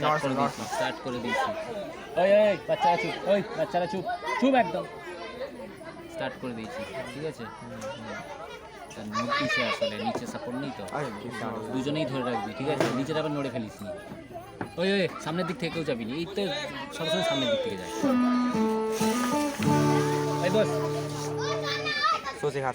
Start করে দিয়েছি start করে দিয়েছি। ওই ওই বাচ্চারা চুপ ওই বাচ্চারা চুপ চুপ একদম। স্টার্ট করে দিয়েছি ঠিক আছে? তার মুখ নিচে আসলে নিচে সাপোর্ট নেই তো। দুজনেই ধরে রাখবি ঠিক আছে? নিচের আবার নড়ে ফেলিস নি। ওই ওই সামনের দিক থেকেও যাবি না এই তো সবসময় সামনের দিক থেকে যায়। এই বস। সোজে হাত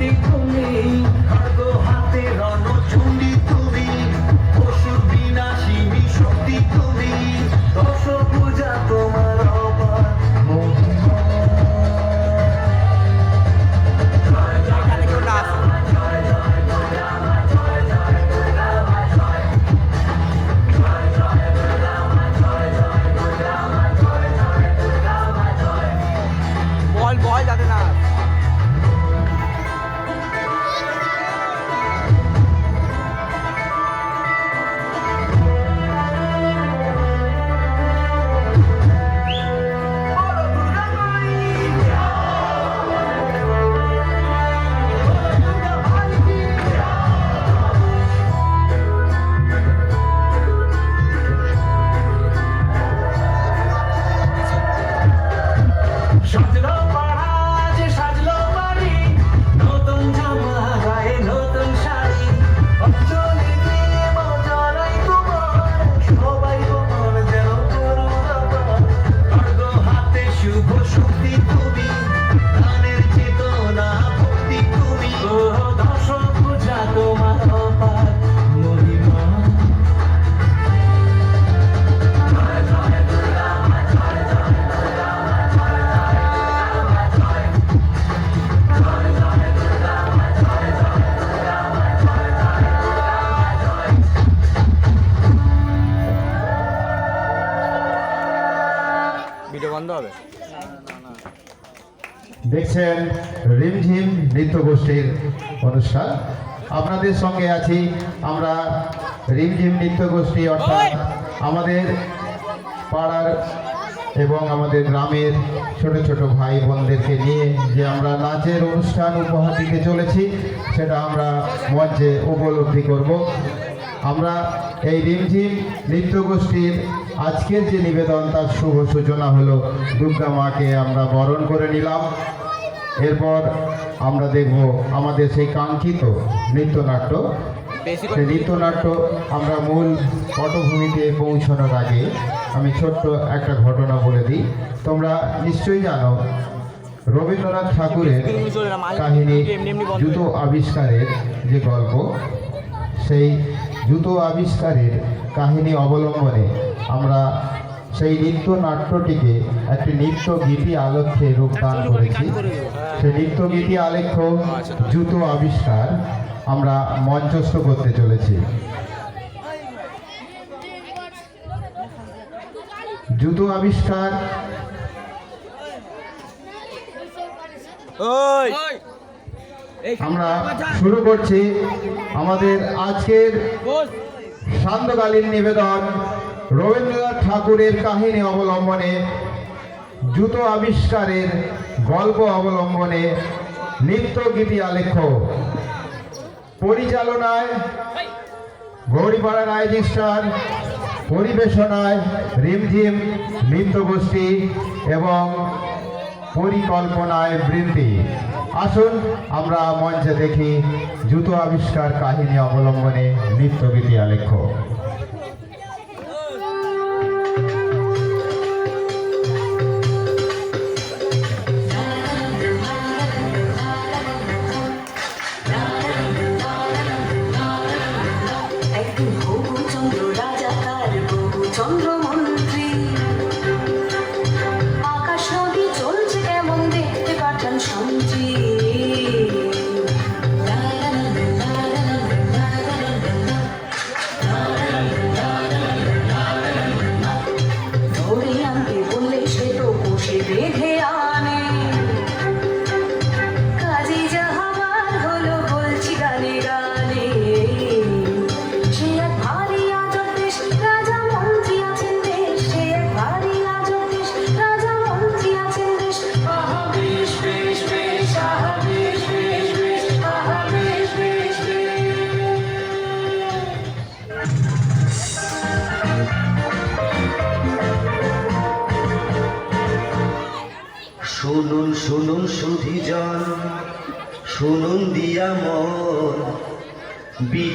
মহাশক্তি তুমি হবে। দেখছেন রিমঝিম নৃত্য গোষ্ঠীর অনুষ্ঠান। আপনাদের সঙ্গে আছি আমরা রিমঝিম নৃত্য গোষ্ঠী, অর্থাৎ আমাদের পাড়ার এবং আমাদের গ্রামের ছোট ছোট ভাই বোনদেরকে নিয়ে যে আমরা নাচের অনুষ্ঠান উপহার দিতে চলেছি, সেটা আমরা মঞ্চে উপলব্ধি করব। আমরা এই রিমঝিম নৃত্য গোষ্ঠীর আজকের যে নিবেদন, তার শুভ সূচনা হলো দুর্গা মাকে আমরা বরণ করে নিলাম। এরপর আমরা দেখব আমাদের সেই কাঙ্ক্ষিত নৃত্যনাট্য। সেই নৃত্যনাট্য আমরা মূল পটভূমিতে পৌঁছানোর আগে আমি ছোট্ট একটা ঘটনা বলে দিই। তোমরা নিশ্চয়ই জানো, রবীন্দ্রনাথ ঠাকুরের কাহিনী জুতো আবিষ্কারের যে গল্প, সেই জুতো আবিষ্কারের কাহিনী অবলম্বনে আমরা সেই নৃত্য নাট্যটিকে একটি নৃত্য গীতি আলেখ্যে রূপদান করেছি। সেই নৃত্য গীতি আলেখ্য জুতো আবিষ্কার আমরা মঞ্চস্থ করতে চলেছি। জুতো আবিষ্কার। আমরা শুরু করছি আমাদের আজকের সান্ধ্যকালীন নিবেদন। রবীন্দ্রনাথ ঠাকুরের কাহিনী অবলম্বনে, জুতো আবিষ্কারের গল্প অবলম্বনে নৃত্য গীতি আলেখ্য। পরিচালনায় গৌরীপাড়া রাইজিং পরিবেশনায় রিমঝিম নৃত্য গোষ্ঠী এবং পরিকল্পনায় বৃদ্ধি আসুন আমরা মঞ্চে দেখি জুতো আবিষ্কার কাহিনী অবলম্বনে নৃত্যগীতি আলেখ্য।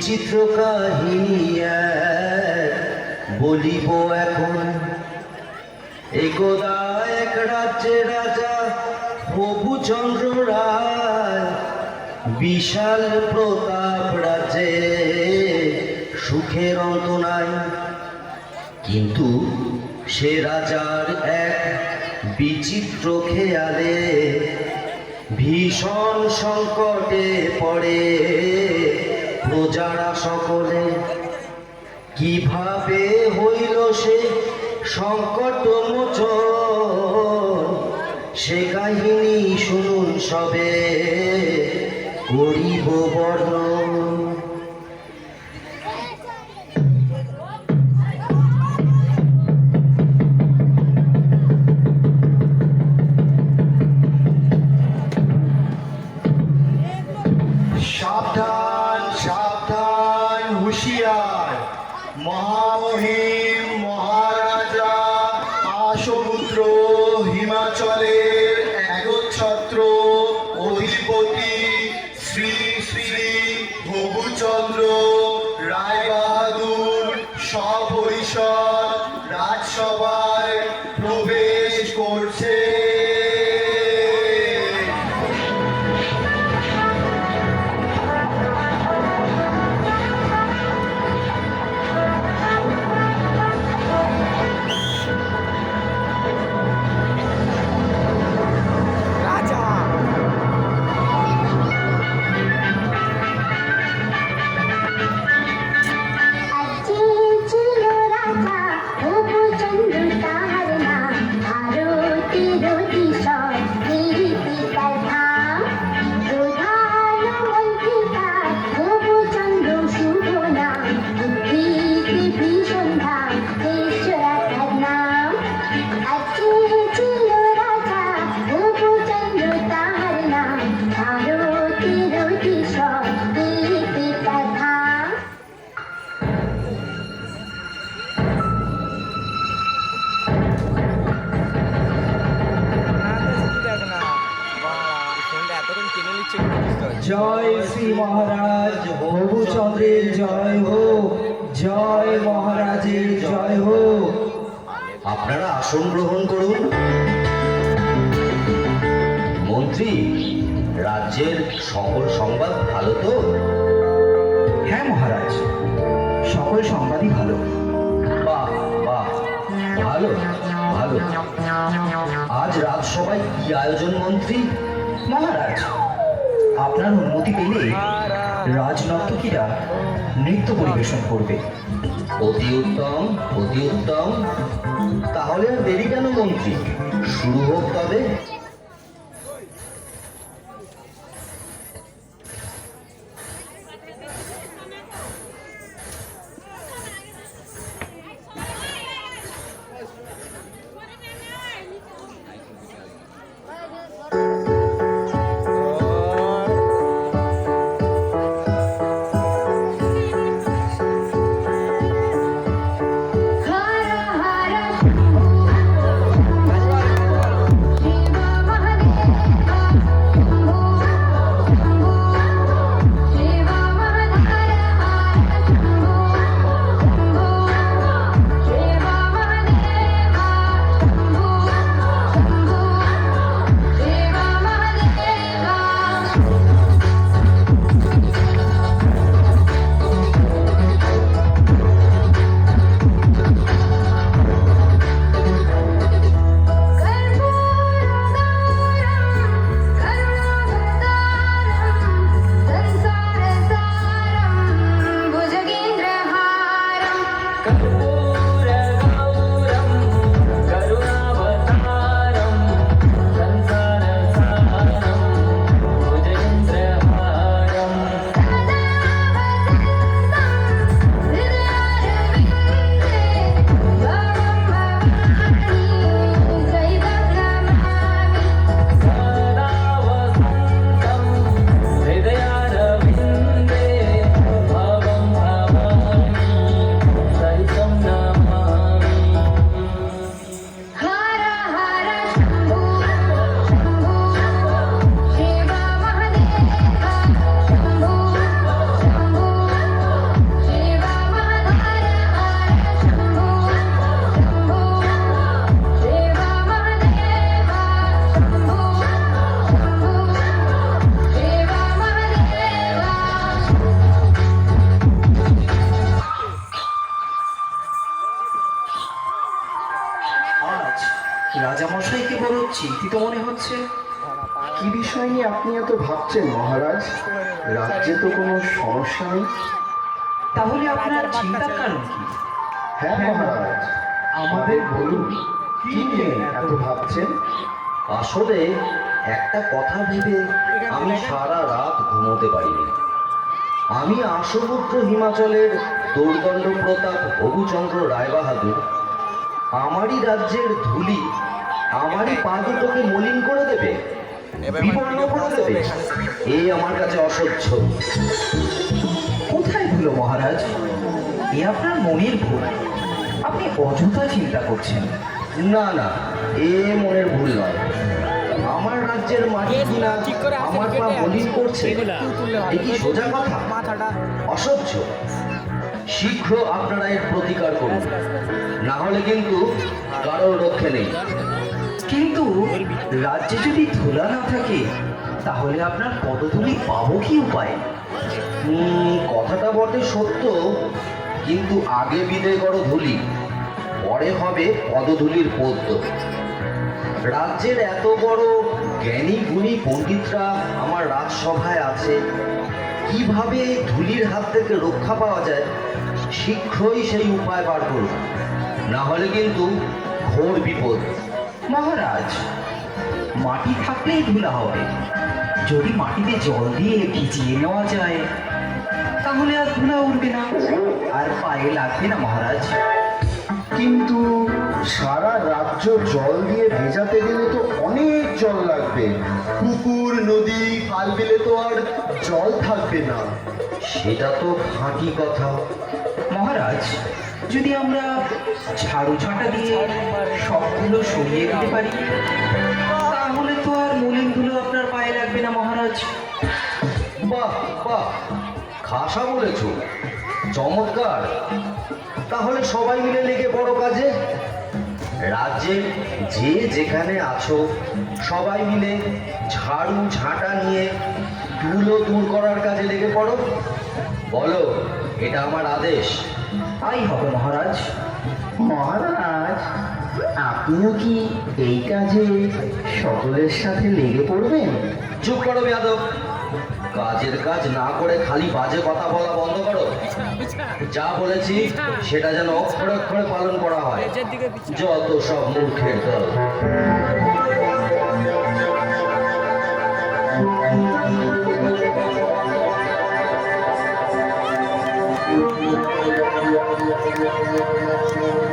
বিচিত্র কাহিনী বলিব এখন, একদা এক রাজ্যে রাজা প্রভুচন্দ্র রায় বিশাল প্রতাপ রাজ্যে সুখের অন্ত নাই। কিন্তু সে রাজার এক বিচিত্র খেয়ালে ভীষণ সংকটে পড়ে। প্রজারা সকলে। কীভাবে হইল সে সংকট মোচন সে কাহিনী শুনুন সবে। করিব বর্ণন আজ রাজসভায় কি আয়োজন মন্ত্রী? মহারাজ, আপনার অনুমতি পেলে রাজনর্তকীরা নৃত্য পরিবেশন করবে। অতি উত্তম অতি উত্তম। তাহলে আর দেরি কেন মন্ত্রী? শুরু হোক তবে। রাজ্যে তো কোনো সমস্যা নেই। তাহলে আপনার চিন্তার কারণ কি? হ্যাঁ মহারাজ। আমাদের বলুন কি নিয়ে এত ভাবছেন? আসলে একটা কথা ভেবে আমি সারা রাত ঘুমোতে পারিনি। আমি আশুপুত্র হিমাচলের দৌর্দণ্ড প্রতাপ হবুচন্দ্র রায়বাহাদুর আমারই রাজ্যের ধুলি আমারই পা দুটোকে মলিন করে দেবে। এই আমার কাছে অসহ্য। কোথায় ভুলো মহারাজ? এ আপনার মনের ভুল। আপনি অযথা চিন্তা করছেন। না না এ মনের ভুল নয়। আমার রাজ্যের মাটি কিনা আমার পা মলিন করছে এ কি সোজা কথা? অসহ্য। শীঘ্র আপনারা এর প্রতিকার করুন। না হলে কিন্তু কারোর রক্ষে নেই। কিন্তু রাজ্যে যদি ধুলা না থাকে, তাহলে আপনার পদধূলি পাবো কি উপায়? কথাটা বটে সত্য, কিন্তু আগে বিদে করো ধুলি, পরে হবে পদধূলির পদ্য। রাজ্যের এত বড় জ্ঞানী গুণী পণ্ডিতরা আমার রাজসভায় আছে। কীভাবে ধুলির হাত থেকে রক্ষা পাওয়া যায়, শীঘ্রই সেই উপায় বার করুন। না হলে কিন্তু ঘোর বিপদ। মহারাজ মাটি থাকলেই ধুলা হবে। যদি মাটিতে জল দিয়ে ভিজিয়ে নেওয়া যায় তাহলে আর ধুলা উঠবে না। আর পায়ে লাগবে না মহারাজ। কিন্তু সারা রাজ্য জল দিয়ে ভেজাতে গেলে তো অনেক জল লাগবে। পুকুর নদী খাল বিলে তো আর জল থাকবে না। সেটা তো ফাঁকি কথা। মহারাজ, যদি আমরা ঝাড়ু ঝাঁটা দিয়ে সবগুলো সরিয়ে দিতে পারি, তাহলে তো আর মলিন ধুলো আপনার পায়ে লাগবে না মহারাজ। বাহ বাহ, খাসা বলেছ। চমৎকার। তাহলে সবাই মিলে লেগে বড় কাজে। রাজ্যে যে যেখানে আছো, সবাই মিলে ঝাড়ু ঝাঁটা নিয়ে ধুলো দূর করার কাজে লেগে পড়ো। বলো এটা আমার আদেশ। তাই হবে মহারাজ। মহারাজ আপনিও কি এই কাজে সকলের সাথে লেগে পড়বেন? চুপ করো যাদব কাজের কাজ না করে খালি বাজে কথা বলা বন্ধ করো। যা বলেছি সেটা যেন অক্ষরে অক্ষরে পালন করা হয়। যত সব মূর্খের দল। মার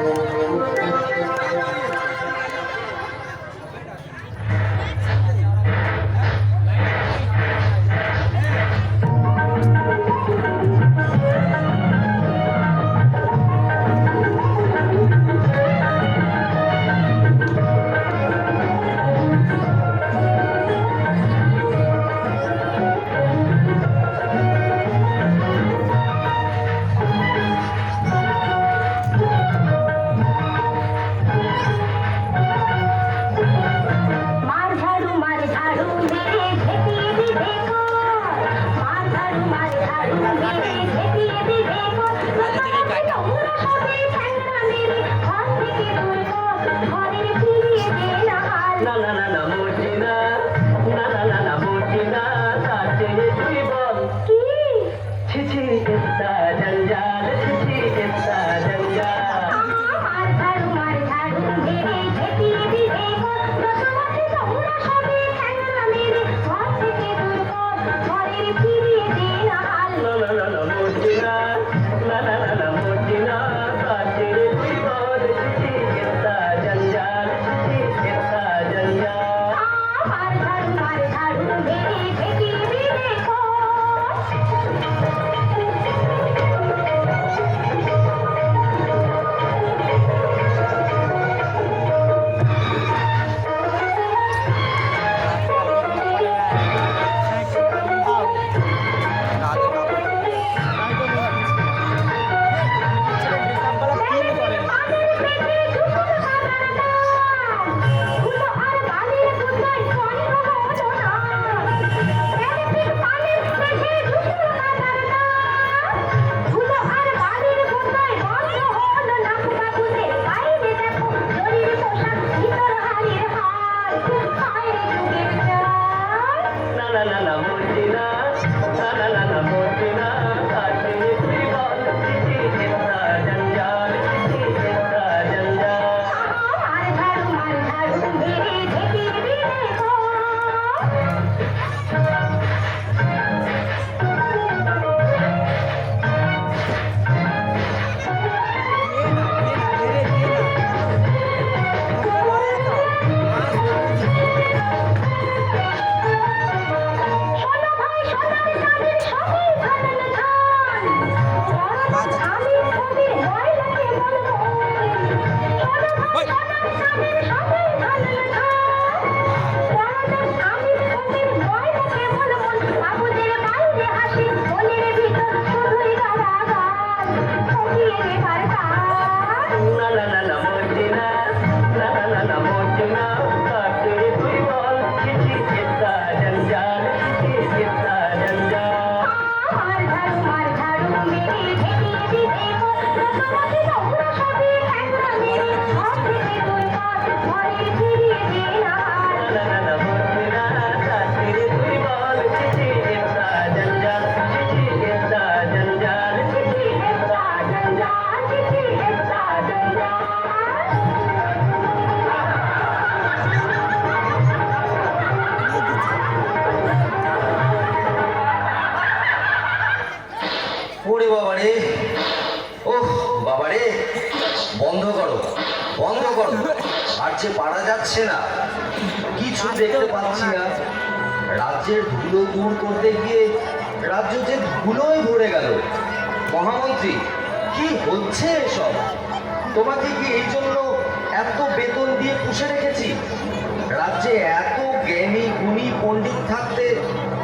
থাকতে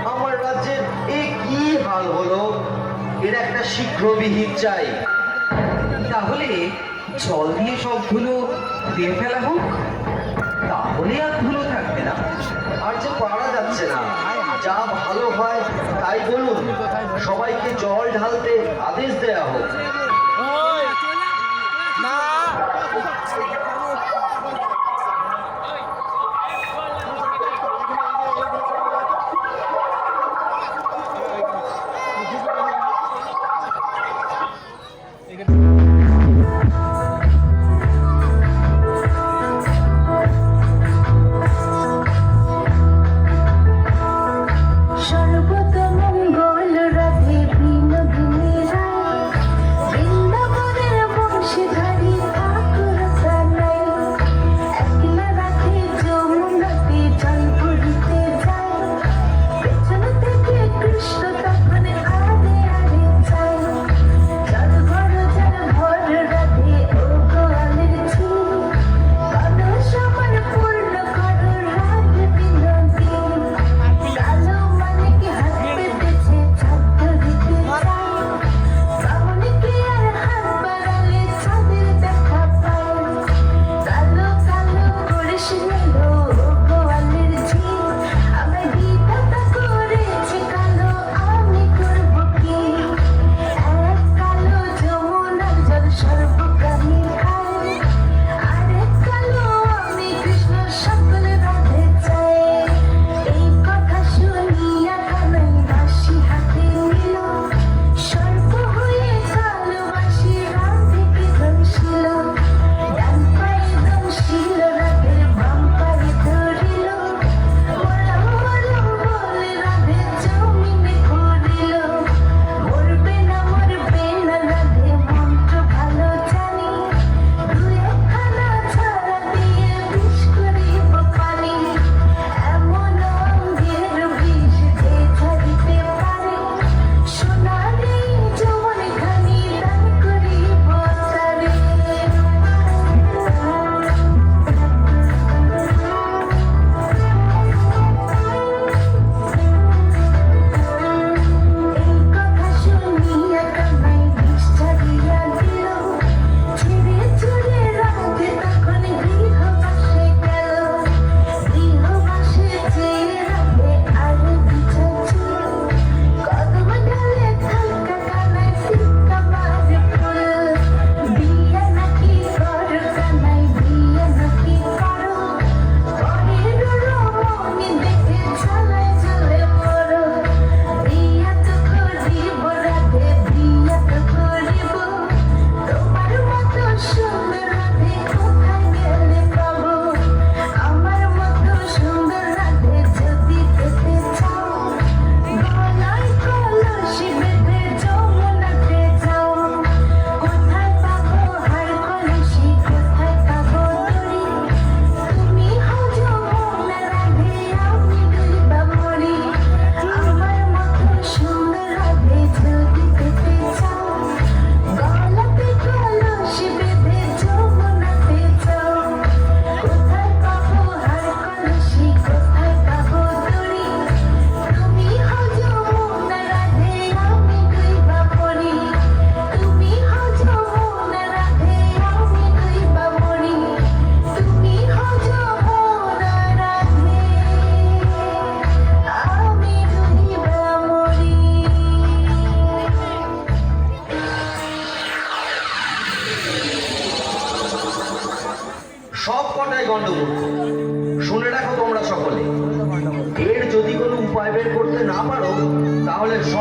আমার রাজ্যের এ কি হাল হলো? এর একটা শীঘ্রবিহীন চাই। তাহলে জল দিয়ে সব ধুলো দিয়ে ফেলা হোক। তাহলে আর ধুলো থাকবে না। আর যে পারা যাচ্ছে না, যা ভালো হয় তাই বলুন, সবাইকে জল ঢালতে আদেশ দেয়া হোক। না।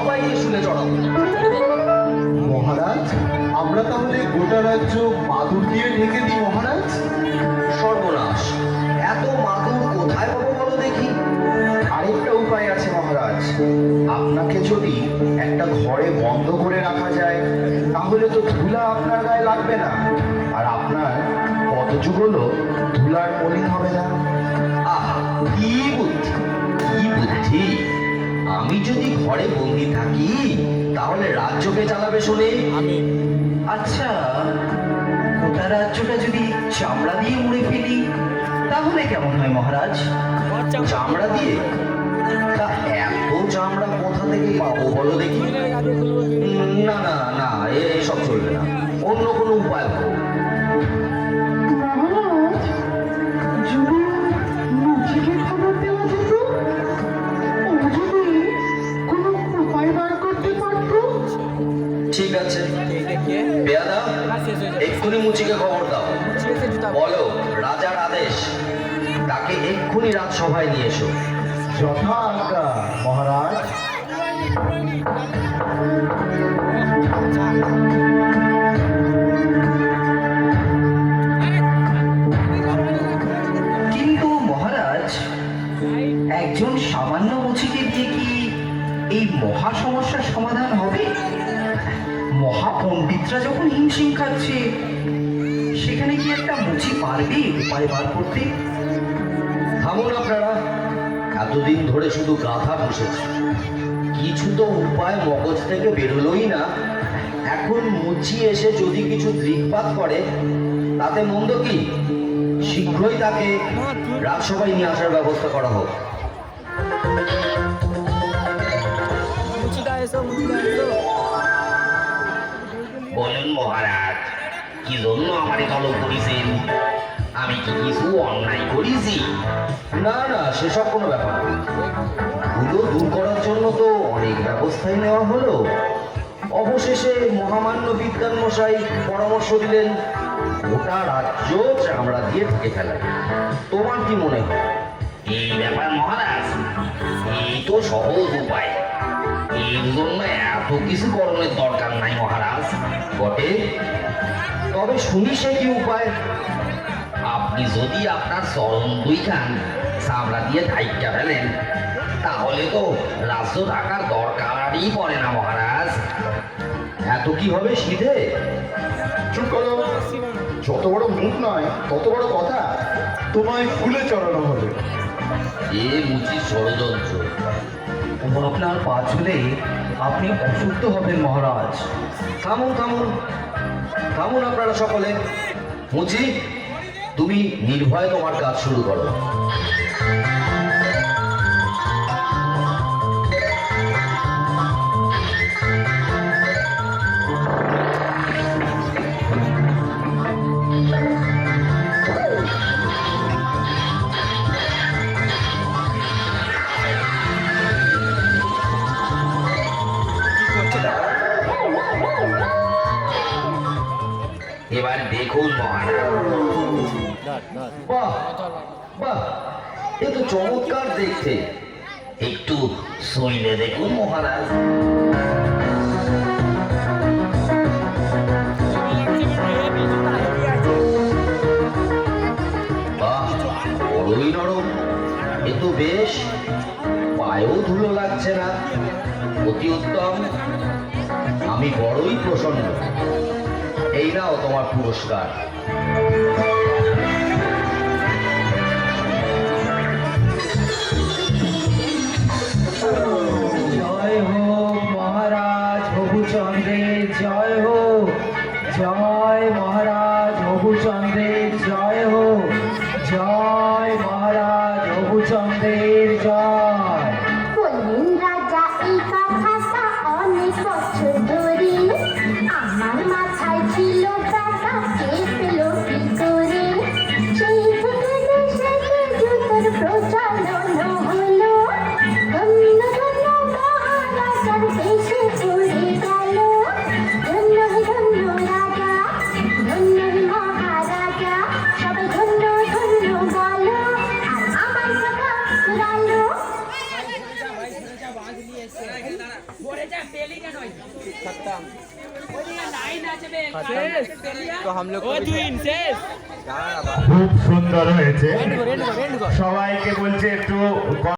সবাইকে শুনে চড়াও মহারাজ, আমরা তাহলে গোটা রাজ্য মাদুর দিয়ে ঢেকে দিই, মহারাজ? সর্বনাশ। এত মাদুর কোথায় পাবো বলো দেখি? আরেকটা উপায় আছে, মহারাজ। আপনাকে যদি একটা ঘরে বন্ধ করে রাখা যায়, তাহলে তো ধুলা আপনার গায়ে লাগবে না। আর আপনার কত চূড় হলো ধুলার মলিন হবে না আহ, কি বুদ্ধি কি বুদ্ধি। আমি যদি ঘরে বন্দি থাকি তাহলে রাজ্যকে চালাবে শুনে? আমি। আচ্ছা গোটা রাজ্যটা যদি চামড়া দিয়ে মুড়ে ফেলি তাহলে কেমন হয় মহারাজ? চামড়া। দিয়ে? তা এত চামড়া কোথা থেকে পাবো বলো দেখি। না না না এসব চলবে না। অন্য কোনো উপায় ভাবো এক্ষুনি রাজসভায় নিয়ে এসো। মহারাজ। কিন্তু, মহারাজ, একজন সামান্য মুচিকে দিয়ে কি এই মহা সমস্যার সমাধান হবে? মহাপণ্ডিতরা যখন হিমশিম খাচ্ছে, সেখানে কি একটা মুচি পারবে? উপায় বার করতে? এতদিন ধরে শুধু গাধা বসেছে। কিছু তো উপায় মগজ থেকে বেরোলোই না। এখন মুচি এসে যদি কিছু দৃকপাত করে, তাতে মন্দ কি? শীঘ্রই তাকে রাজসভায় নিয়ে আসার ব্যবস্থা করা হোক। বলেন মহারাজ, কি জন্য আমার তলব করেছেন? আমি কি কিছু অন্যায় করেছি? না না সেসব কোনো ব্যাপার ধুলো দূর করার জন্য তো অনেক ব্যবস্থাই নেওয়া হলো। অবশেষে মহামান্য বিজ্ঞান মশাই পরামর্শ দিলেন গোটা রাজ্য চামড়া দিয়ে ঢেকে ফেলা। তোমার কি মনে হয়? এই ব্যাপার মহারাজ এই তো সহজ উপায়। এর জন্য এত কিছু করণের দরকার নাই মহারাজ বটে। তবে শুনি সে কি উপায়। আপনি যদি আপনার চরণ দুইখান চামড়া দিয়ে ঢাইকা ফেলেন তাহলে তো রাজ্য থাকার দরকারই পড়ে না মহারাজ। এত কি হবে শীতে? চুপ করো। যত বড় মুখ নয় তত বড় কথা তোমায় ফুলে চড়ানো হবে। এ মুচি ষড়যন্ত্র। আপনার পা ছুলে আপনি অসুস্থ হবেন মহারাজ। থামুন থামুন। থামুন আপনারা সকলে। মুচি তুমি নির্ভয়ে তোমার কাজ শুরু করো। দেখুন মহারাজ বাহ বাহ এ তো চমৎকার দেখতে একটু শৈলে দেখুন, মহারাজ। বড়ই নরম, এ তো বেশ। পায়েও ধুলো লাগছে না। অতি উত্তম। আমি বড়ই প্রসন্ন। এই নাও তোমার পুরস্কার। জয় হোক মহারাজ হবুচন্দ্রের, জয় হোক। জয় মহারাজ হবুচন্দ্রের, জয় হোক। জয় মহারাজ হবুচন্দ্রের, জয়। तो हम लोग को भी- খুব সুন্দর হয়েছে रेंड को रेंड को रेंड को সবাইকে বলছে একটু